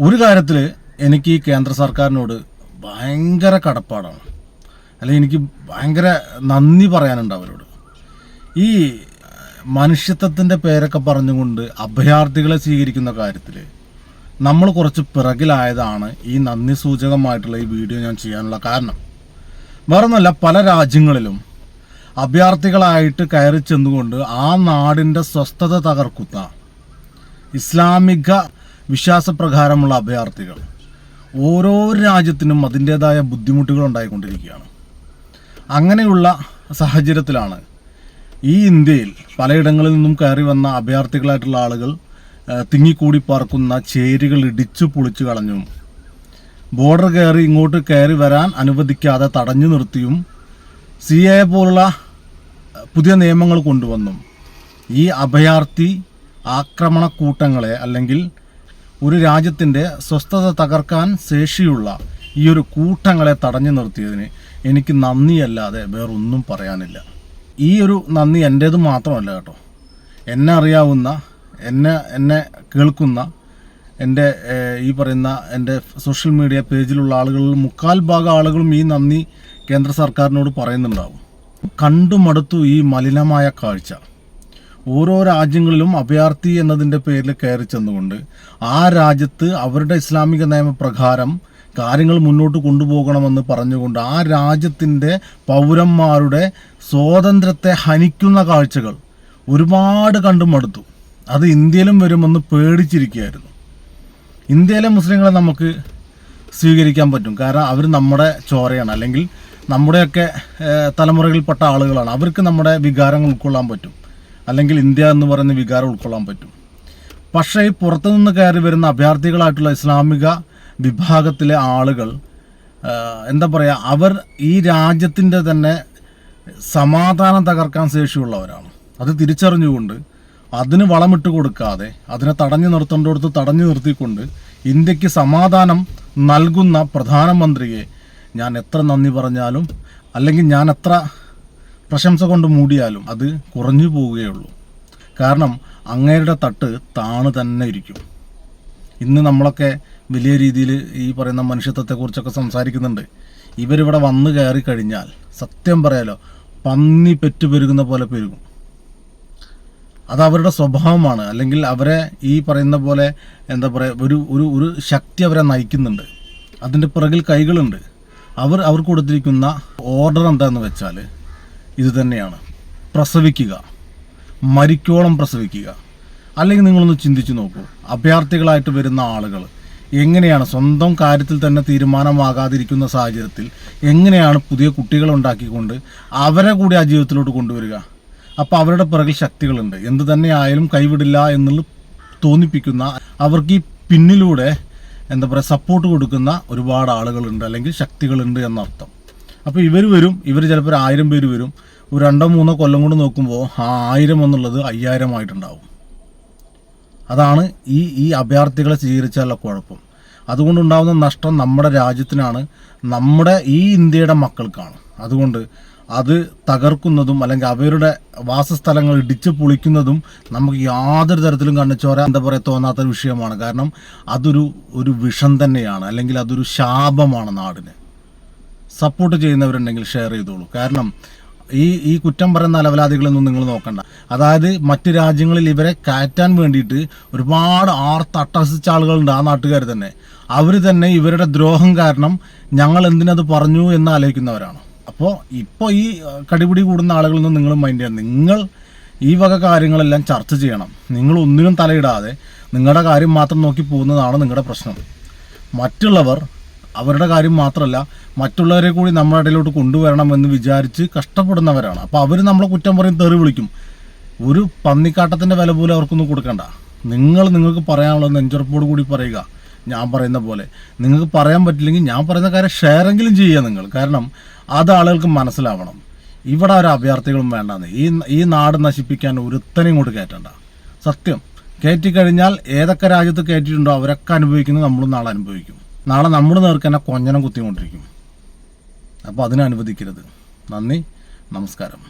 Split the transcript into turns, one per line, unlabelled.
ഒരു കാര്യത്തിൽ എനിക്ക് ഈ കേന്ദ്ര സർക്കാരിനോട് ഭയങ്കര കടപ്പാടാണ്. അല്ലെങ്കിൽ എനിക്ക് ഭയങ്കര നന്ദി പറയാനുണ്ട് അവരോട്. ഈ മനുഷ്യത്വത്തിന്റെ പേരൊക്കെ പറഞ്ഞുകൊണ്ട് അഭയാർത്ഥികളെ സ്വീകരിക്കുന്ന കാര്യത്തിൽ നമ്മൾ കുറച്ച് പിറകിലായതാണ് ഈ നന്ദി സൂചകമായിട്ടുള്ള ഈ വീഡിയോ ഞാൻ ചെയ്യാനുള്ള കാരണം. വേറൊന്നുമല്ല പല രാജ്യങ്ങളിലും അഭയാർത്ഥികളായിട്ട് കയറി ചെന്നുകൊണ്ട് ആ നാടിന്റെ സ്വസ്ഥത തകർക്കുന്ന ഇസ്ലാമിക വിശ്വാസപ്രകാരമുള്ള അഭയാർത്ഥികൾ. ഓരോ രാജ്യത്തിനും അതിന്റേതായ ബുദ്ധിമുട്ടുകൾ ഉണ്ടായിക്കൊണ്ടിരിക്കുകയാണ് അങ്ങനെയുള്ള സാഹചര്യത്തിലാണ് ഈ ഇന്ത്യയിൽ പലയിടങ്ങളിൽ നിന്നും കയറി വന്ന അഭയാർത്ഥികളായിട്ടുള്ള ആളുകൾ തിങ്ങിക്കൂടി പറക്കുന്ന ചേരികൾ ഇടിച്ചു പൊളിച്ചു കളഞ്ഞും ബോർഡർ കയറി ഇങ്ങോട്ട് കയറി വരാൻ അനുവദിക്കാതെ തടഞ്ഞു നിർത്തിയും സി എ പോലുള്ള പുതിയ നിയമങ്ങൾ കൊണ്ടുവന്നും ഈ അഭയാർത്ഥി ആക്രമണ കൂട്ടങ്ങളെ അല്ലെങ്കിൽ ഒരു രാജ്യത്തിന്റെ സ്വസ്ഥത തകർക്കാൻ ശേഷിയുള്ള ഈ ഒരു കൂട്ടങ്ങളെ തടഞ്ഞു നിർത്തിയതിന് എനിക്ക് നന്ദിയല്ലാതെ വേറൊന്നും പറയാനില്ല. ഈ ഒരു നന്ദി എന്റേത് മാത്രമല്ല കേട്ടോ. എന്നെ അറിയാവുന്ന എന്നെ എന്നെ കേൾക്കുന്ന എന്റെ ഈ പറയുന്ന എന്റെ സോഷ്യൽ മീഡിയ പേജിലുള്ള ആളുകളിൽ മുക്കാൽ ഭാഗം ആളുകളും ഈ നന്ദി കേന്ദ്ര സർക്കാരിനോട് പറയുന്നുണ്ടാവും. കണ്ടുമടുത്തു ഈ മലിനമായ കാഴ്ച. ഓരോ രാജ്യങ്ങളിലും അഭയാർത്ഥി എന്നതിന്റെ പേരിൽ കയറി ചെന്നുകൊണ്ട് ആ രാജ്യത്ത് അവരുടെ ഇസ്ലാമിക നിയമപ്രകാരം കാര്യങ്ങൾ മുന്നോട്ട് കൊണ്ടുപോകണമെന്ന് പറഞ്ഞുകൊണ്ട് ആ രാജ്യത്തിന്റെ പൗരന്മാരുടെ സ്വാതന്ത്ര്യത്തെ ഹനിക്കുന്ന കാഴ്ചകൾ ഒരുപാട് കണ്ടു മടുത്തു. അത് ഇന്ത്യയിലും വരുമെന്ന് പേടിച്ചിരിക്കുകയായിരുന്നു. ഇന്ത്യയിലെ മുസ്ലിങ്ങളെ നമുക്ക് സ്വീകരിക്കാൻ പറ്റും. കാരണം അവർ നമ്മുടെ ചോരയാണ്. അല്ലെങ്കിൽ നമ്മുടെയൊക്കെ തലമുറകളിൽപ്പെട്ട ആളുകളാണ്. അവർക്ക് നമ്മുടെ വികാരങ്ങൾ ഉൾക്കൊള്ളാൻ പറ്റും. അല്ലെങ്കിൽ ഇന്ത്യ എന്ന് പറയുന്ന വികാരം ഉൾക്കൊള്ളാൻ പറ്റും. പക്ഷേ ഈ പുറത്തുനിന്ന് കയറി വരുന്ന അഭയാർത്ഥികളായിട്ടുള്ള ഇസ്ലാമിക വിഭാഗത്തിലെ ആളുകൾ എന്താ പറയുക അവർ ഈ രാജ്യത്തിന്റെ തന്നെ സമാധാനം തകർക്കാൻ ശേഷിയുള്ളവരാണ്. അത് തിരിച്ചറിഞ്ഞുകൊണ്ട് അതിന് വളമിട്ട് കൊടുക്കാതെ അതിനെ തടഞ്ഞു നിർത്തേണ്ടടുത്ത് തടഞ്ഞു നിർത്തിക്കൊണ്ട് ഇന്ത്യയ്ക്ക് സമാധാനം നൽകുന്ന പ്രധാനമന്ത്രിയെ ഞാൻ എത്ര നന്ദി പറഞ്ഞാലും അല്ലെങ്കിൽ ഞാൻ എത്ര പ്രശംസ കൊണ്ട് മൂടിയാലും അത് കുറഞ്ഞു പോവുകയുള്ളൂ. കാരണം അങ്ങേരുടെ തട്ട് താണു തന്നെ ഇരിക്കും. ഇന്ന് നമ്മളൊക്കെ വലിയ രീതിയിൽ ഈ പറയുന്ന മനുഷ്യത്വത്തെക്കുറിച്ചൊക്കെ സംസാരിക്കുന്നുണ്ട്. ഇവരിവിടെ വന്നു കയറി കഴിഞ്ഞാൽ സത്യം പറയാലോ പന്നി പെറ്റു പെരുകുന്ന പോലെ പെരുകും. അത് അവരുടെ സ്വഭാവമാണ്. അല്ലെങ്കിൽ അവരെ ഈ പറയുന്ന പോലെ എന്താ പറയുക ഒരു ഒരു ഒരു ശക്തി അവരെ നയിക്കുന്നുണ്ട്. അതിന്റെ പിറകിൽ കൈകളുണ്ട്. അവർ അവർക്ക് കൊടുത്തിരിക്കുന്ന ഓർഡർ എന്താണെന്ന് വെച്ചാൽ ഇത് തന്നെയാണ് പ്രസവിക്കുക. മരിക്കോളം പ്രസവിക്കുക. അല്ലെങ്കിൽ നിങ്ങളൊന്ന് ചിന്തിച്ചു നോക്കൂ. അഭയാർത്ഥികളായിട്ട് വരുന്ന ആളുകൾ എങ്ങനെയാണ് സ്വന്തം കാര്യത്തിൽ തന്നെ തീരുമാനമാകാതിരിക്കുന്ന സാഹചര്യത്തിൽ എങ്ങനെയാണ് പുതിയ കുട്ടികൾ ഉണ്ടാക്കിക്കൊണ്ട് അവരെ കൂടി ആ ജീവിതത്തിലോട്ട് കൊണ്ടുവരിക? അപ്പോൾ അവരുടെ പിറകിൽ ശക്തികളുണ്ട്. എന്ത് തന്നെ ആയാലും കൈവിടില്ല എന്നുള്ളത് തോന്നിപ്പിക്കുന്ന അവർക്ക് ഈ പിന്നിലൂടെ എന്താ പറയുക സപ്പോർട്ട് കൊടുക്കുന്ന ഒരുപാട് ആളുകളുണ്ട് അല്ലെങ്കിൽ ശക്തികളുണ്ട് എന്നർത്ഥം. അപ്പോൾ ഇവർ വരും ഇവർ ചിലപ്പോൾ ആയിരം പേര് വരും. ഒരു രണ്ടോ മൂന്നോ കൊല്ലം കൊണ്ട് നോക്കുമ്പോൾ ആ ആയിരം എന്നുള്ളത് അയ്യായിരമായിട്ടുണ്ടാവും അതാണ് ഈ ഈ അഭയാർത്ഥികളെ സ്വീകരിച്ചാലുള്ള കുഴപ്പം. അതുകൊണ്ടുണ്ടാകുന്ന നഷ്ടം നമ്മുടെ രാജ്യത്തിനാണ് നമ്മുടെ ഈ ഇന്ത്യയുടെ മക്കൾക്കാണ്. അതുകൊണ്ട് അത് തകർക്കുന്നതും അല്ലെങ്കിൽ അവരുടെ വാസസ്ഥലങ്ങൾ ഇടിച്ചു പൊളിക്കുന്നതും നമുക്ക് യാതൊരു തരത്തിലും കണ്ണിച്ചോര എന്താ പറയുക തോന്നാത്ത വിഷയമാണ്. കാരണം അതൊരു ഒരു വിഷം തന്നെയാണ് അല്ലെങ്കിൽ അതൊരു ശാപമാണ് നാടിന്. സപ്പോർട്ട് ചെയ്യുന്നവരുണ്ടെങ്കിൽ ഷെയർ ചെയ്തോളൂ. കാരണം ഈ ഈ കുറ്റം പറയുന്ന അലവലാദികളൊന്നും നിങ്ങൾ നോക്കണ്ട. അതായത് മറ്റ് രാജ്യങ്ങളിൽ ഇവരെ കയറ്റാൻ വേണ്ടിയിട്ട് ഒരുപാട് ആർത്തട്ടഹസിച്ച ആളുകളുണ്ട് ആ നാട്ടുകാർ തന്നെ. അവർ തന്നെ ഇവരുടെ ദ്രോഹം കാരണം ഞങ്ങൾ എന്തിനത് പറഞ്ഞു എന്ന് ആലോചിക്കുന്നവരാണ്. അപ്പോൾ ഇപ്പോൾ ഈ കടിപിടി കൂടുന്ന ആളുകളൊന്നും നിങ്ങൾ മൈൻഡ് ചെയ്യണം നിങ്ങൾ ഈ വക കാര്യങ്ങളെല്ലാം ചർച്ച ചെയ്യണം. നിങ്ങൾ ഒന്നിനും തലയിടാതെ നിങ്ങളുടെ കാര്യം മാത്രം നോക്കി പോകുന്നതാണ് നിങ്ങളുടെ പ്രശ്നം. മറ്റുള്ളവർ അവരുടെ കാര്യം മാത്രമല്ല മറ്റുള്ളവരെ കൂടി നമ്മുടെ ഇടയിലോട്ട് കൊണ്ടുവരണം എന്ന് വിചാരിച്ച് കഷ്ടപ്പെടുന്നവരാണ്. അപ്പോൾ അവർ നമ്മളെ കുറ്റം പറയും തെറി വിളിക്കും. ഒരു പന്നിക്കാട്ടത്തിന്റെ വില പോലും അവർക്കൊന്നും കൊടുക്കണ്ട. നിങ്ങൾ നിങ്ങൾക്ക് പറയാനുള്ളത് നെഞ്ചുറപ്പോട് കൂടി പറയുക. ഞാൻ പറയുന്ന പോലെ നിങ്ങൾക്ക് പറയാൻ പറ്റില്ലെങ്കിൽ ഞാൻ പറയുന്ന കാര്യം ഷെയറെങ്കിലും ചെയ്യുക നിങ്ങൾ. കാരണം അത് ആളുകൾക്ക് മനസ്സിലാവണം. ഇവിടെ ഒരു അഭയാർത്ഥികളും വേണ്ടെന്ന്. ഈ ഈ നാട് നശിപ്പിക്കാൻ ഒരുത്തനെയും ഇങ്ങോട്ട് കയറ്റണ്ട. സത്യം. കയറ്റിക്കഴിഞ്ഞാൽ ഏതൊക്കെ രാജ്യത്ത് കയറ്റിയിട്ടുണ്ടോ അവരൊക്കെ അനുഭവിക്കുന്നത് നമ്മളും നാളെ അനുഭവിക്കും. നാളെ നമ്മുടെ നേർക്ക് തന്നെ കൊഞ്ഞനം കുത്തിക്കൊണ്ടിരിക്കും. അപ്പോൾ അതിനനുവദിക്കരുത് നന്ദി. നമസ്കാരം.